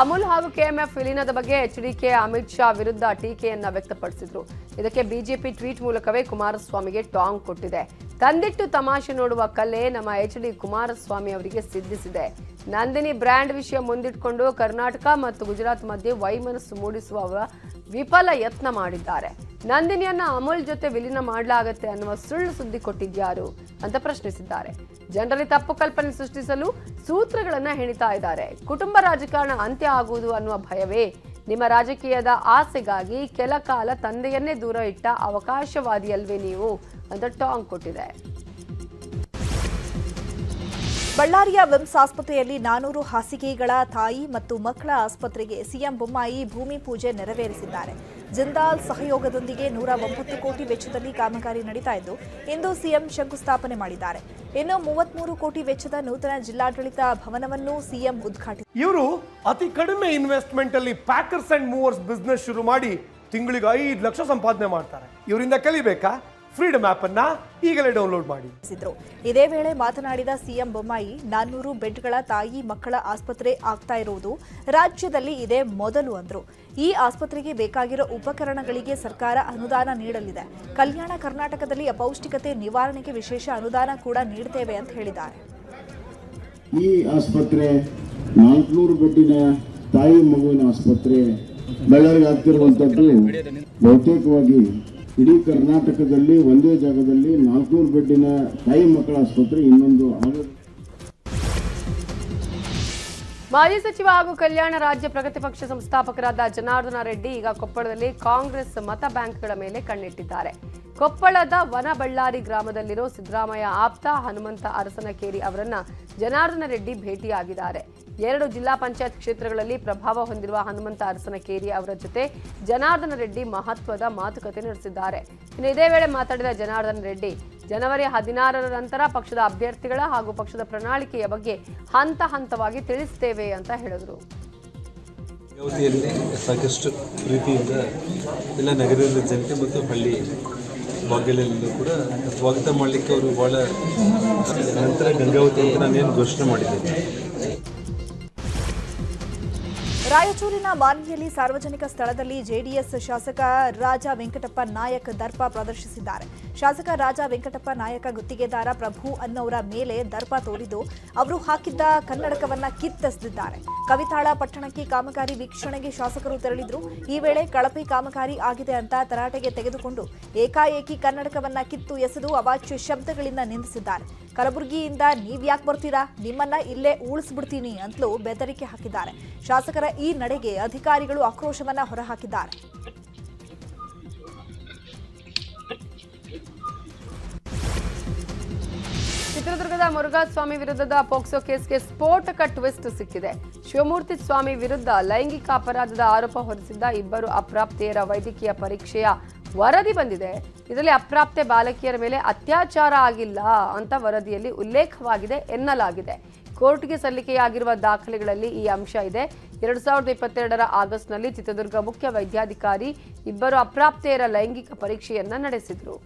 ಅಮೂಲ್ ಹಾಗೂ ಕೆಎಂಎಫ್ ವಿಲೀನದ ಬಗ್ಗೆ ಎಚ್ಡಿಕೆ ಅಮಿತ್ ಶಾ ವಿರುದ್ಧ ಟೀಕೆಯನ್ನ ವ್ಯಕ್ತಪಡಿಸಿದ್ರು. ಇದಕ್ಕೆ ಬಿಜೆಪಿ ಟ್ವೀಟ್ ಮೂಲಕವೇ ಕುಮಾರಸ್ವಾಮಿಗೆ ಟಾಂಗ್ ಕೊಟ್ಟಿದೆ. ತಂದಿಟ್ಟು ತಮಾಷೆ ನೋಡುವ ಕಲೆ ನಮ್ಮ ಎಚ್ ಡಿ ಕುಮಾರಸ್ವಾಮಿ ಅವರಿಗೆ ಸಿದ್ಧಿಸಿದೆ. ನಂದಿನಿ ಬ್ರ್ಯಾಂಡ್ ವಿಷಯ ಮುಂದಿಟ್ಕೊಂಡು ಕರ್ನಾಟಕ ಮತ್ತು ಗುಜರಾತ್ ಮಧ್ಯೆ ವೈಮನಸ್ಸು ಮೂಡಿಸುವ ವಿಫಲ ಯತ್ನ ಮಾಡಿದ್ದಾರೆ. ನಂದಿನಿಯನ್ನ ಅಮೂಲ್ ಜೊತೆ ವಿಲೀನ ಮಾಡಲಾಗತ್ತೆ ಅನ್ನುವ ಸುಳ್ಳು ಸುದ್ದಿ ಕೊಟ್ಟಿದ್ಯಾರು ಅಂತ ಪ್ರಶ್ನಿಸಿದ್ದಾರೆ. ಜನರಲ್ಲಿ ತಪ್ಪು ಕಲ್ಪನೆ ಸೃಷ್ಟಿಸಲು ಸೂತ್ರಗಳನ್ನ ಹೆಣಿತಾ ಇದ್ದಾರೆ. ಕುಟುಂಬ ರಾಜಕಾರಣ ಅಂತ್ಯ ಆಗುವುದು ಅನ್ನುವ ಭಯವೇ? ನಿಮ್ಮ ರಾಜಕೀಯದ ಆಸೆಗಾಗಿ ಕೆಲ ಕಾಲ ತಂದೆಯನ್ನೇ ದೂರ ಇಟ್ಟ ಅವಕಾಶವಾದಿಯಲ್ವೇ ನೀವು? ಅಂತ ಟಾಂಗ್ ಕೊಟ್ಟಿದೆ. ಬಳ್ಳಾರಿಯ ವಿಮ್ಸ್ ಆಸ್ಪತ್ರೆಯಲ್ಲಿ ನಾನೂರು ಹಾಸಿಗೆಗಳ ತಾಯಿ ಮತ್ತು ಮಕ್ಕಳ ಆಸ್ಪತ್ರೆಗೆ ಸಿಎಂ ಬೊಮ್ಮಾಯಿ ಭೂಮಿ ಪೂಜೆ ನೆರವೇರಿಸಿದ್ದಾರೆ. ಜಿಂದಾಲ್ ಸಹಯೋಗದೊಂದಿಗೆ ನೂರ ಒಂಬತ್ತು ಕೋಟಿ ವೆಚ್ಚದಲ್ಲಿ ಕಾಮಗಾರಿ ನಡೀತಾ ಇದ್ದು, ಇಂದು ಸಿಎಂ ಶಂಕುಸ್ಥಾಪನೆ ಮಾಡಿದ್ದಾರೆ. ಇನ್ನು ಮೂವತ್ಮೂರು ಕೋಟಿ ವೆಚ್ಚದ ನೂತನ ಜಿಲ್ಲಾಡಳಿತ ಭವನವನ್ನು ಸಿಎಂ ಉದ್ಘಾಟಿಸಿ ಇವರು ಅತಿ ಕಡಿಮೆ ಇನ್ವೆಸ್ಟ್ಮೆಂಟ್ ಅಲ್ಲಿ ಪ್ಯಾಕರ್ಸ್ ಅಂಡ್ ಮೂವರ್ಸ್ ಬಿಸ್ನೆಸ್ ಶುರು ಮಾಡಿ ತಿಂಗಳಿಗೆ ಐದು ಲಕ್ಷ ಸಂಪಾದನೆ ಮಾಡ್ತಾರೆ. ಇವರಿಂದ ಕಲಿಬೇಕಾ? ಫ್ರೀಡಮ್ ಆಪ್ ಅನ್ನ ಈಗಲೇ ಡೌನ್ಲೋಡ್ ಮಾಡಿ. ಇದೇ ವೇಳೆ ಮಾತನಾಡಿದ ಸಿಎಂ ಬೊಮ್ಮಾಯಿ ನಾನ್ನೂರು ಬೆಡ್ಗಳ ತಾಯಿ ಮಕ್ಕಳ ಆಸ್ಪತ್ರೆ ಆಗ್ತಾ ಇರುವುದು ರಾಜ್ಯದಲ್ಲಿ ಇದೇ ಮೊದಲು ಅಂದ್ರು. ಈ ಆಸ್ಪತ್ರೆಗೆ ಬೇಕಾಗಿರೋ ಉಪಕರಣಗಳಿಗೆ ಸರ್ಕಾರ ಅನುದಾನ ನೀಡಲಿದೆ. ಕಲ್ಯಾಣ ಕರ್ನಾಟಕದಲ್ಲಿ ಅಪೌಷ್ಟಿಕತೆ ನಿವಾರಣೆಗೆ ವಿಶೇಷ ಅನುದಾನ ಕೂಡ ನೀಡುತ್ತೇವೆ ಅಂತ ಹೇಳಿದ್ದಾರೆ. ಈ ಆಸ್ಪತ್ರೆ ನಾಲ್ಕುನೂರು ಬೆಡ್ಡಿನ ತಾಯಿ ಮಗುವಿನ ಆಸ್ಪತ್ರೆ ಬಳ್ಳಾರಿಗೆ ಆಗ್ತಿರುವಂತದ್ದು ಬಹುತೇಕವಾಗಿ ಇಡೀ ಕರ್ನಾಟಕದಲ್ಲಿ ಒಂದೇ ಜಾಗದಲ್ಲಿ ನಾಲ್ಕುನೂರು ಬೆಡ್ಡಿನ ತಾಯಿ ಮಕ್ಕಳ ಆಸ್ಪತ್ರೆ, ಇನ್ನೊಂದು ಮಾಜಿ ಸಚಿವ ಹಾಗೂ ಕಲ್ಯಾಣ ರಾಜ್ಯ ಪ್ರಗತಿ ಪಕ್ಷ ಸಂಸ್ಥಾಪಕರಾದ ಜನಾರ್ದನ ರೆಡ್ಡಿ ಈಗ ಕೊಪ್ಪಳದಲ್ಲಿ ಕಾಂಗ್ರೆಸ್ ಮತ ಬ್ಯಾಂಕ್ಗಳ ಮೇಲೆ ಕಣ್ಣಿಟ್ಟಿದ್ದಾರೆ. ಕೊಪ್ಪಳದ ವನಬಳ್ಳಾರಿ ಗ್ರಾಮದಲ್ಲಿರೋ ಸಿದ್ದರಾಮಯ್ಯ ಆಪ್ತ ಹನುಮಂತ ಅರಸನಕೇರಿ ಅವರನ್ನ ಜನಾರ್ದನ ರೆಡ್ಡಿ ಭೇಟಿಯಾಗಿದ್ದಾರೆ. ಎರಡು ಜಿಲ್ಲಾ ಪಂಚಾಯತ್ ಕ್ಷೇತ್ರಗಳಲ್ಲಿ ಪ್ರಭಾವ ಹೊಂದಿರುವ ಹನುಮಂತ ಅರಸನಕೇರಿ ಅವರ ಜೊತೆ ಜನಾರ್ದನ ರೆಡ್ಡಿ ಮಹತ್ವದ ಮಾತುಕತೆ ನಡೆಸಿದ್ದಾರೆ. ಇನ್ನು ಇದೇ ವೇಳೆ ಮಾತಾಡಿದ ಜನಾರ್ದನ ರೆಡ್ಡಿ, ಜನವರಿ ಹದಿನಾರರ ನಂತರ ಪಕ್ಷದ ಅಭ್ಯರ್ಥಿಗಳ ಹಾಗೂ ಪಕ್ಷದ ಪ್ರಣಾಳಿಕೆಯ ಬಗ್ಗೆ ಹಂತ ಹಂತವಾಗಿ ತಿಳಿಸುತ್ತೇವೆ ಅಂತ ಹೇಳಿದರು. ಗಂಗಾವತಿಯಲ್ಲಿ ಸಾಕಷ್ಟು ಪ್ರೀತಿಯಿಂದ ಎಲ್ಲ ನಗರದ ಜನತೆ ಮತ್ತು ಹಳ್ಳಿ ಭಾಗಗಳಲ್ಲೂ ಕೂಡ ಸ್ವಾಗತ ಮಾಡಲಿಕ್ಕೆ ಅವರು ಭಾಳ ನಂತರ ಗಂಗಾವತಿ ಅಂತ ನಾನೇನು ಘೋಷಣೆ ಮಾಡಿದ್ದೇನೆ. ರಾಯಚೂರಿನ ಮಾನ್ವಿಯಲ್ಲಿ ಸಾರ್ವಜನಿಕ ಸ್ಥಳದಲ್ಲಿ ಜೆಡಿಎಸ್ ಶಾಸಕ ರಾಜ ವೆಂಕಟಪ್ಪ ನಾಯಕ್ ದರ್ಪ ಪ್ರದರ್ಶಿಸಿದ್ದಾರೆ. ಶಾಸಕ ರಾಜ ವೆಂಕಟಪ್ಪ ನಾಯಕ ಗುತ್ತಿಗೆದಾರ ಪ್ರಭು ಅನ್ನೋರ ಮೇಲೆ ದರ್ಪ ತೋರಿದು ಅವರು ಹಾಕಿದ್ದ ಕನ್ನಡಕವನ್ನ ಕಿತ್ತೆಸೆದಿದ್ದಾರೆ. ಕವಿತಾಳ ಪಟ್ಟಣಕ್ಕೆ ಕಾಮಗಾರಿ ವೀಕ್ಷಣೆಗೆ ಶಾಸಕರು ತೆರಳಿದ್ರು. ಈ ವೇಳೆ ಕಳಪೆ ಕಾಮಗಾರಿ ಆಗಿದೆ ಅಂತ ತರಾಟೆಗೆ ತೆಗೆದುಕೊಂಡು ಏಕಾಏಕಿ ಕನ್ನಡಕವನ್ನ ಕಿತ್ತು ಎಸೆದು ಅವಾಚ್ಯ ಶಬ್ದಗಳಿಂದ ನಿಂದಿಸಿದ್ದಾರೆ. ಕಲಬುರಗಿಯಿಂದ ನೀವ್ಯಾಕೆ ಬರ್ತೀರಾ? ನಿಮ್ಮನ್ನ ಇಲ್ಲೇ ಉಳಿಸ್ಬಿಡ್ತೀನಿ ಅಂತಲೂ ಬೆದರಿಕೆ ಹಾಕಿದ್ದಾರೆ. ಶಾಸಕರ ಈ ನಡೆಗೆ ಅಧಿಕಾರಿಗಳು ಆಕ್ರೋಶವನ್ನ ಹೊರಹಾಕಿದ್ದಾರೆ. ಚಿತ್ರದುರ್ಗದ ಮುರುಘಾಸ್ವಾಮಿ ವಿರುದ್ಧದ ಪೋಕ್ಸೋ ಕೇಸ್ಗೆ ಸ್ಫೋಟಕ ಟ್ವಿಸ್ಟ್ ಸಿಕ್ಕಿದೆ. ಶಿವಮೂರ್ತಿ ಸ್ವಾಮಿ ವಿರುದ್ಧ ಲೈಂಗಿಕ ಅಪರಾಧದ ಆರೋಪ ಹೊರಿಸಿದ್ದ ಇಬ್ಬರು ಅಪ್ರಾಪ್ತೆಯರ ವೈದ್ಯಕೀಯ ಪರೀಕ್ಷೆಯ ವರದಿ ಬಂದಿದೆ. ಇದರಲ್ಲಿ ಅಪ್ರಾಪ್ತೆ ಬಾಲಕಿಯರ ಮೇಲೆ ಅತ್ಯಾಚಾರ ಆಗಿಲ್ಲ ಅಂತ ವರದಿಯಲ್ಲಿ ಉಲ್ಲೇಖವಾಗಿದೆ ಎನ್ನಲಾಗಿದೆ. ಕೋರ್ಟ್ಗೆ ಸಲ್ಲಿಕೆಯಾಗಿರುವ ದಾಖಲೆಗಳಲ್ಲಿ ಈ ಅಂಶ ಇದೆ. ಎರಡು ಸಾವಿರದ ಇಪ್ಪತ್ತೆರಡರ ಆಗಸ್ಟ್ನಲ್ಲಿ ಚಿತ್ರದುರ್ಗ ಮುಖ್ಯ ವೈದ್ಯಾಧಿಕಾರಿ ಇಬ್ಬರು ಅಪ್ರಾಪ್ತೆಯರ ಲೈಂಗಿಕ ಪರೀಕ್ಷೆಯನ್ನ ನಡೆಸಿದ್ರು.